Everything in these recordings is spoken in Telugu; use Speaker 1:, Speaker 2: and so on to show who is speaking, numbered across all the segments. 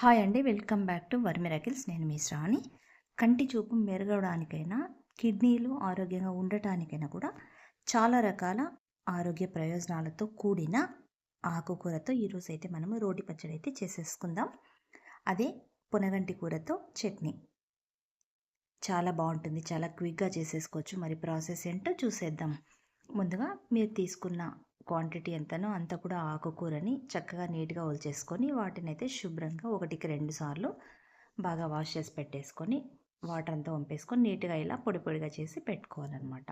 Speaker 1: హాయ్ అండి వెల్కమ్ బ్యాక్ టు వర్మిరాకిల్స్ నేను మీ శ్రావణి కంటి చూపు మెరగడానికైనా కిడ్నీలు ఆరోగ్యంగా ఉండటానికైనా కూడా చాలా రకాల ఆరోగ్య ప్రయోజనాలతో కూడిన ఆకుకూరతో ఈరోజు అయితే మనము రోటి పచ్చడి అయితే చేసేసుకుందాం. అదే పునగంటి కూరతో చట్నీ. చాలా బాగుంటుంది చాలా క్విక్గా చేసేసుకోవచ్చు. మరి ప్రాసెస్ ఏంటో చూసేద్దాం. ముందుగా మీరు తీసుకున్న క్వాంటిటీ ఎంతనో అంత కూడా ఆకుకూరని చక్కగా నీట్గా ఒలిచేసుకొని వాటిని అయితే శుభ్రంగా ఒకటికి రెండు సార్లు బాగా వాష్ చేసి పెట్టేసుకొని వాటర్ అంతా వంపేసుకొని నీట్గా ఇలా పొడి పొడిగా చేసి పెట్టుకోవాలన్నమాట.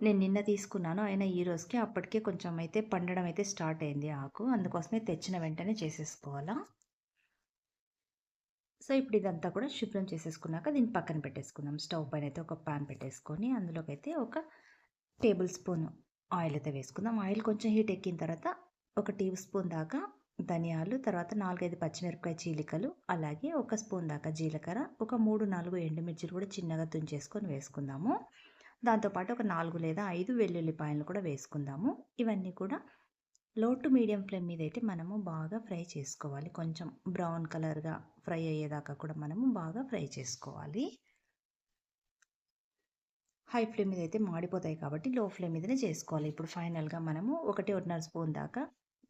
Speaker 1: నేను నిన్న తీసుకున్నాను అయినా ఈ రోజుకి అప్పటికే కొంచెం అయితే పండడం అయితే స్టార్ట్ అయింది ఆకు. అందుకోసమే తెచ్చిన వెంటనే చేసేసుకోవాలా? సో ఇప్పుడు ఇదంతా కూడా శుభ్రం చేసేసుకున్నాక దీన్ని పక్కన పెట్టేసుకుందాం. స్టవ్ పైన అయితే ఒక ప్యాన్ పెట్టేసుకొని అందులోకి అయితే ఒక టేబుల్ స్పూన్ ఆయిల్ అయితే వేసుకుందాం. ఆయిల్ కొంచెం హీట్ ఎక్కిన తర్వాత ఒక టీ స్పూన్ దాకా ధనియాలు తర్వాత నాలుగైదు పచ్చిమిరపకాయ చీలికలు అలాగే ఒక స్పూన్ దాకా జీలకర్ర ఒక మూడు నాలుగు ఎండుమిర్చిలు కూడా చిన్నగా తుంచేసుకొని వేసుకుందాము. దాంతోపాటు ఒక నాలుగు లేదా ఐదు వెల్లుల్లిపాయలు కూడా వేసుకుందాము. ఇవన్నీ కూడా లో టు మీడియం ఫ్లేమ్ మీద అయితే మనము బాగా ఫ్రై చేసుకోవాలి. కొంచెం బ్రౌన్ కలర్గా ఫ్రై అయ్యేదాకా కూడా మనము బాగా ఫ్రై చేసుకోవాలి. హై ఫ్లేమ్ మీద అయితే మాడిపోతాయి కాబట్టి లో ఫ్లేమ్ మీదనే చేసుకోవాలి. ఇప్పుడు ఫైనల్గా మనము ఒకటి ఒకటిన్నర స్పూన్ దాకా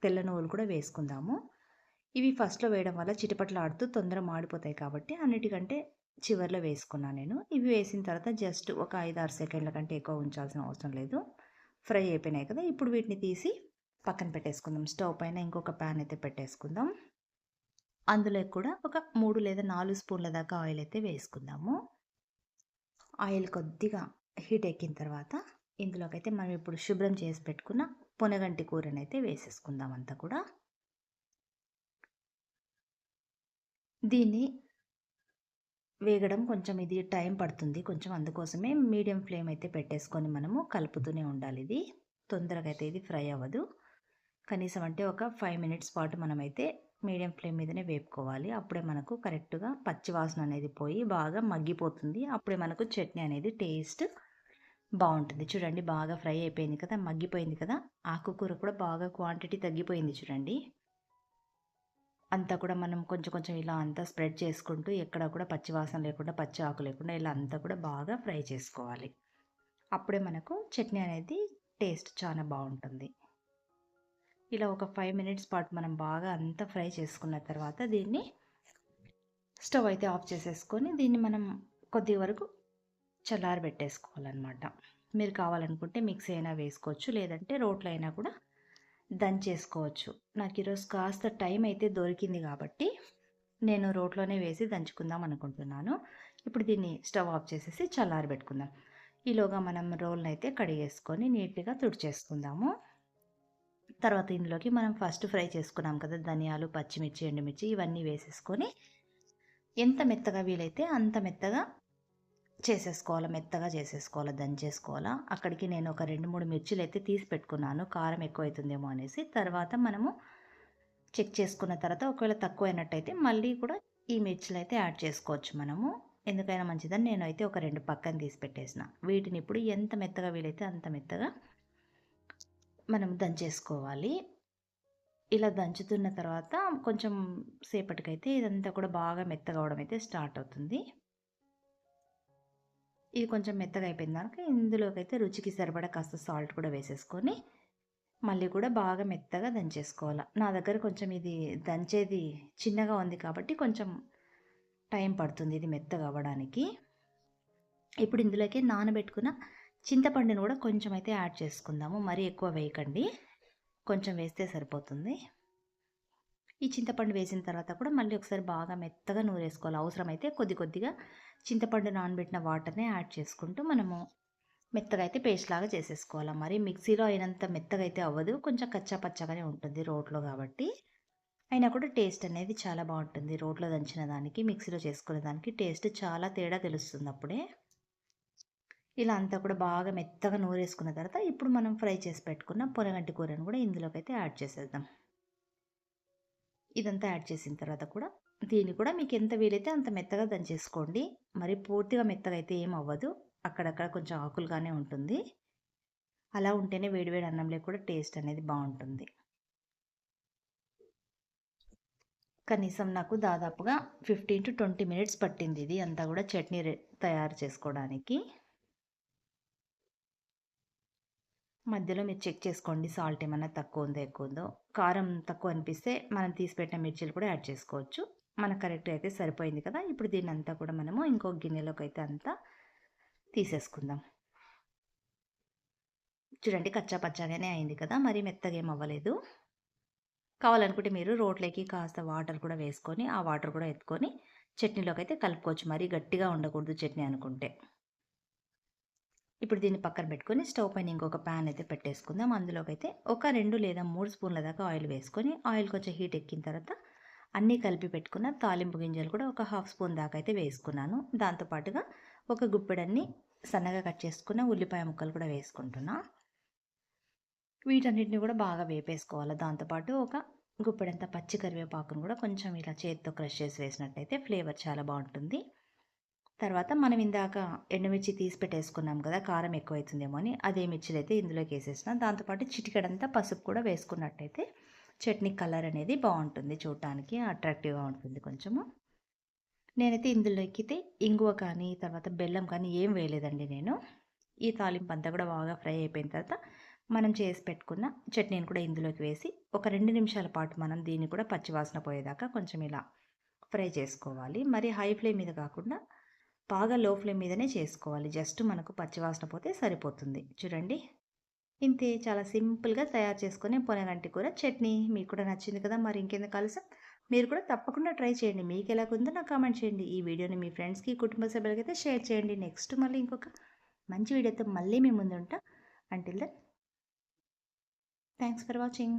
Speaker 1: తెల్ల నువ్వులు కూడా వేసుకుందాము. ఇవి ఫస్ట్లో వేయడం వల్ల చిటపట్లు ఆడుతూ తొందర మాడిపోతాయి కాబట్టి అన్నిటికంటే చివరిలో వేసుకున్నాను నేను. ఇవి వేసిన తర్వాత జస్ట్ ఒక ఐదు ఆరు సెకండ్ల కంటే ఎక్కువ ఉంచాల్సిన అవసరం లేదు. ఫ్రై అయిపోయినాయి కదా ఇప్పుడు వీటిని తీసి పక్కన పెట్టేసుకుందాం. స్టవ్ పైన ఇంకొక ప్యాన్ అయితే పెట్టేసుకుందాం. అందులో కూడా ఒక మూడు లేదా నాలుగు స్పూన్ల దాకా ఆయిల్ అయితే వేసుకుందాము. ఆయిల్ కొద్దిగా హీట్ ఎక్కిన తర్వాత ఇందులోకైతే మనం ఇప్పుడు శుభ్రం చేసి పెట్టుకున్న పునగంటి కూరని అయితే వేసేసుకుందాం అంతా కూడా. దీన్ని వేగడం కొంచెం ఇది టైం పడుతుంది. కొంచెం అందుకోసమే మీడియం ఫ్లేమ్ అయితే పెట్టేసుకొని మనము కలుపుతూనే ఉండాలి ఇది. తొందరగా అయితే ఇది ఫ్రై అవ్వదు. కనీసం అంటే ఒక ఫైవ్ మినిట్స్ పాటు మనమైతే మీడియం ఫ్లేమ్ మీదనే వేపుకోవాలి. అప్పుడే మనకు కరెక్ట్గా పచ్చి వాసన అనేది పోయి బాగా మగ్గిపోతుంది. అప్పుడే మనకు చట్నీ అనేది టేస్ట్ బాగుంటుంది చూడండి బాగా ఫ్రై అయిపోయింది కదా మగ్గిపోయింది కదా ఆకుకూర కూడా బాగా క్వాంటిటీ తగ్గిపోయింది చూడండి. అంతా కూడా మనం కొంచెం కొంచెం ఇలా అంతా స్ప్రెడ్ చేసుకుంటూ ఎక్కడ కూడా పచ్చివాసన లేకుండా పచ్చి ఆకు లేకుండా ఇలా అంతా కూడా బాగా ఫ్రై చేసుకోవాలి. అప్పుడే మనకు చట్నీ అనేది టేస్ట్ చాలా బాగుంటుంది ఇలా ఒక ఫైవ్ మినిట్స్ పాటు మనం బాగా అంతా ఫ్రై చేసుకున్న తర్వాత దీన్ని స్టవ్ అయితే ఆఫ్ చేసేసుకొని దీన్ని మనం కొద్ది వరకు చల్లారబెట్టేసుకోవాలన్నమాట మీరు కావాలనుకుంటే మిక్సీ అయినా వేసుకోవచ్చు లేదంటే రోట్లో అయినా కూడా దంచేసుకోవచ్చు. నాకు ఈరోజు కాస్త టైం అయితే దొరికింది కాబట్టి నేను రోట్లోనే వేసి దంచుకుందాం అనుకుంటున్నాను. ఇప్పుడు దీన్ని స్టవ్ ఆఫ్ చేసేసి చల్లారి పెట్టుకుందాం. ఈలోగా మనం రోల్ని అయితే కడిగేసుకొని నీట్గా తుడిచేసుకుందాము. తర్వాత ఇందులోకి మనం ఫస్ట్ ఫ్రై చేసుకున్నాం కదా ధనియాలు పచ్చిమిర్చి ఎండుమిర్చి ఇవన్నీ వేసేసుకొని ఎంత మెత్తగా వీలైతే అంత మెత్తగా చేసేసుకోవాలి మెత్తగా చేసేసుకోవాలి దంచేసుకోవాలా. అక్కడికి నేను ఒక రెండు మూడు మిర్చిలు అయితే తీసి పెట్టుకున్నాను. కారం ఎక్కువ అవుతుందేమో అనేసి. తర్వాత మనము చెక్ చేసుకున్న తర్వాత ఒకవేళ తక్కువ అయినట్టయితే మళ్ళీ కూడా ఈ మిర్చిలు అయితే యాడ్ చేసుకోవచ్చు మనము. ఎందుకైనా మంచిదని నేను అయితే ఒక రెండు పక్కన తీసి పెట్టేసిన. వీటిని ఇప్పుడు ఎంత మెత్తగా వీలైతే అంత మెత్తగా మనం దంచేసుకోవాలి. ఇలా దంచుతున్న తర్వాత కొంచెం సేపటికైతే ఇదంతా కూడా బాగా మెత్తగా అవడం అయితే స్టార్ట్ అవుతుంది. ఇది కొంచెం మెత్తగా అయిపోయిన దాకా ఇందులోకైతే రుచికి సరిపడా కాస్త సాల్ట్ కూడా వేసేసుకొని మళ్ళీ కూడా బాగా మెత్తగా దంచేసుకోవాలి. నా దగ్గర కొంచెం ఇది దంచేది చిన్నగా ఉంది కాబట్టి కొంచెం టైం పడుతుంది ఇది మెత్తగా అవ్వడానికి. ఇప్పుడు ఇందులోకి నానబెట్టుకున్న చింతపండుని కూడా కొంచెం అయితే యాడ్ చేసుకుందాము. మరీ ఎక్కువ వేయకండి. కొంచెం వేస్తే సరిపోతుంది. ఈ చింతపండు వేసిన తర్వాత కూడా మళ్ళీ ఒకసారి బాగా మెత్తగా నూరేసుకోవాలి. అవసరమైతే కొద్ది కొద్దిగా చింతపండు నానబెట్టిన వాటర్నే యాడ్ చేసుకుంటూ మనము మెత్తగా అయితే పేస్ట్ లాగా చేసేసుకోవాలి. మరి మిక్సీలో అయినంత మెత్తగా అయితే అవ్వదు. కొంచెం కచ్చా పచ్చగానే ఉంటుంది రోట్లో కాబట్టి. అయినా కూడా టేస్ట్ అనేది చాలా బాగుంటుంది. రోట్లో దంచిన దానికి మిక్సీలో చేసుకునే దానికి టేస్ట్ చాలా తేడా తెలుస్తుంది అప్పుడే. ఇలా అంతా కూడా బాగా మెత్తగా నూరేసుకున్న తర్వాత ఇప్పుడు మనం ఫ్రై చేసి పెట్టుకున్న పొనగంటి కూరను కూడా ఇందులోకి అయితే యాడ్ చేసేద్దాం. ఇదంతా యాడ్ చేసిన తర్వాత కూడా దీన్ని కూడా మీకు ఎంత వీలైతే అంత మెత్తగా దంచేసుకోండి. మరి పూర్తిగా మెత్తగా అయితే ఏం అవ్వదు. అక్కడక్కడ కొంచెం ఆకులుగానే ఉంటుంది. అలా ఉంటేనే వేడివేడి అన్నంలో కూడా టేస్ట్ అనేది బాగుంటుంది. కనీసం నాకు దాదాపుగా ఫిఫ్టీన్ టు ట్వంటీ మినిట్స్ పట్టింది ఇది. అంతా కూడా చట్నీ తయారు చేసుకోవడానికి. మధ్యలో మీరు చెక్ చేసుకోండి సాల్ట్ ఏమైనా తక్కువ ఉందో ఎక్కువ ఉందో కారం తక్కువ అనిపిస్తే మనం తీసిపెట్టిన మిర్చీలు కూడా యాడ్ చేసుకోవచ్చు. మనకు కరెక్ట్ అయితే సరిపోయింది కదా. ఇప్పుడు దీన్ని అంతా కూడా మనము ఇంకో గిన్నెలోకి అయితే అంతా తీసేసుకుందాం. చూడండి కచ్చా పచ్చాగానే అయింది కదా. మరి మెత్తగా ఏం అవ్వలేదు. కావాలనుకుంటే మీరు రోట్లోకి కాస్త వాటర్ కూడా వేసుకొని ఆ వాటర్ కూడా ఎత్తుకొని చట్నీలోకి అయితే కలుపుకోవచ్చు. మరీ గట్టిగా ఉండకూడదు చట్నీ అనుకుంటే. ఇప్పుడు దీన్ని పక్కన పెట్టుకొని స్టవ్ పైన ఇంకొక ప్యాన్ అయితే పెట్టేసుకుందాం. అందులోకి అయితే ఒక రెండు లేదా మూడు స్పూన్ల దాకా ఆయిల్ వేసుకొని ఆయిల్ కొంచెం హీట్ ఎక్కిన తర్వాత అన్నీ కలిపి పెట్టుకున్న తాలింపు గింజలు కూడా ఒక హాఫ్ స్పూన్ దాకా అయితే వేసుకున్నాను. దాంతోపాటుగా ఒక గుప్పెడన్ని సన్నగా కట్ చేసుకున్న ఉల్లిపాయ ముక్కలు కూడా వేసుకుంటున్నా. వీటన్నిటిని కూడా బాగా వేపేసుకోవాలి. దాంతోపాటు ఒక గుప్పెడంత పచ్చి కరివేపాకును కూడా కొంచెం ఇలా చేతితో క్రష్ చేసి వేసినట్టయితే ఫ్లేవర్ చాలా బాగుంటుంది. తర్వాత మనం ఇందాక ఎండుమిర్చి తీసి పెట్టేసుకున్నాం కదా కారం ఎక్కువ అవుతుందేమో అని అదే మిర్చిలు అయితే ఇందులోకి వేసేసిన. దాంతోపాటు చిటికడంతా పసుపు కూడా వేసుకున్నట్టయితే చట్నీ కలర్ అనేది బాగుంటుంది చూడటానికి అట్రాక్టివ్గా ఉంటుంది కొంచెము. నేనైతే ఇందులోకి ఇంగువ కానీ తర్వాత బెల్లం కానీ ఏం వేయలేదండి నేను. ఈ తాలింపు అంతా కూడా బాగా ఫ్రై అయిపోయిన తర్వాత మనం చేసి పెట్టుకున్న చట్నీని కూడా ఇందులోకి వేసి ఒక రెండు నిమిషాల పాటు మనం దీన్ని కూడా పచ్చివాసన పోయేదాకా కొంచెం ఇలా ఫ్రై చేసుకోవాలి. మరి హై ఫ్లేమ్ మీద కాకుండా బాగా లో ఫ్లేమ్ మీదనే చేసుకోవాలి. జస్ట్ మనకు పచ్చివాసన పోతే సరిపోతుంది. చూడండి. ఇంతే చాలా సింపుల్గా తయారు చేసుకునే పొనగంటి కూర చట్నీ. మీకు కూడా నచ్చింది కదా మరి ఇంకెందుకు కలిసాం మీరు కూడా తప్పకుండా ట్రై చేయండి. మీకు ఎలాగుందో నాకు కామెంట్ చేయండి. ఈ వీడియోని మీ ఫ్రెండ్స్కి కుటుంబ సభ్యులకైతే షేర్ చేయండి. నెక్స్ట్ మళ్ళీ ఇంకొక మంచి వీడియోతో మళ్ళీ మీ ముందు ఉంటా until then thanks for watching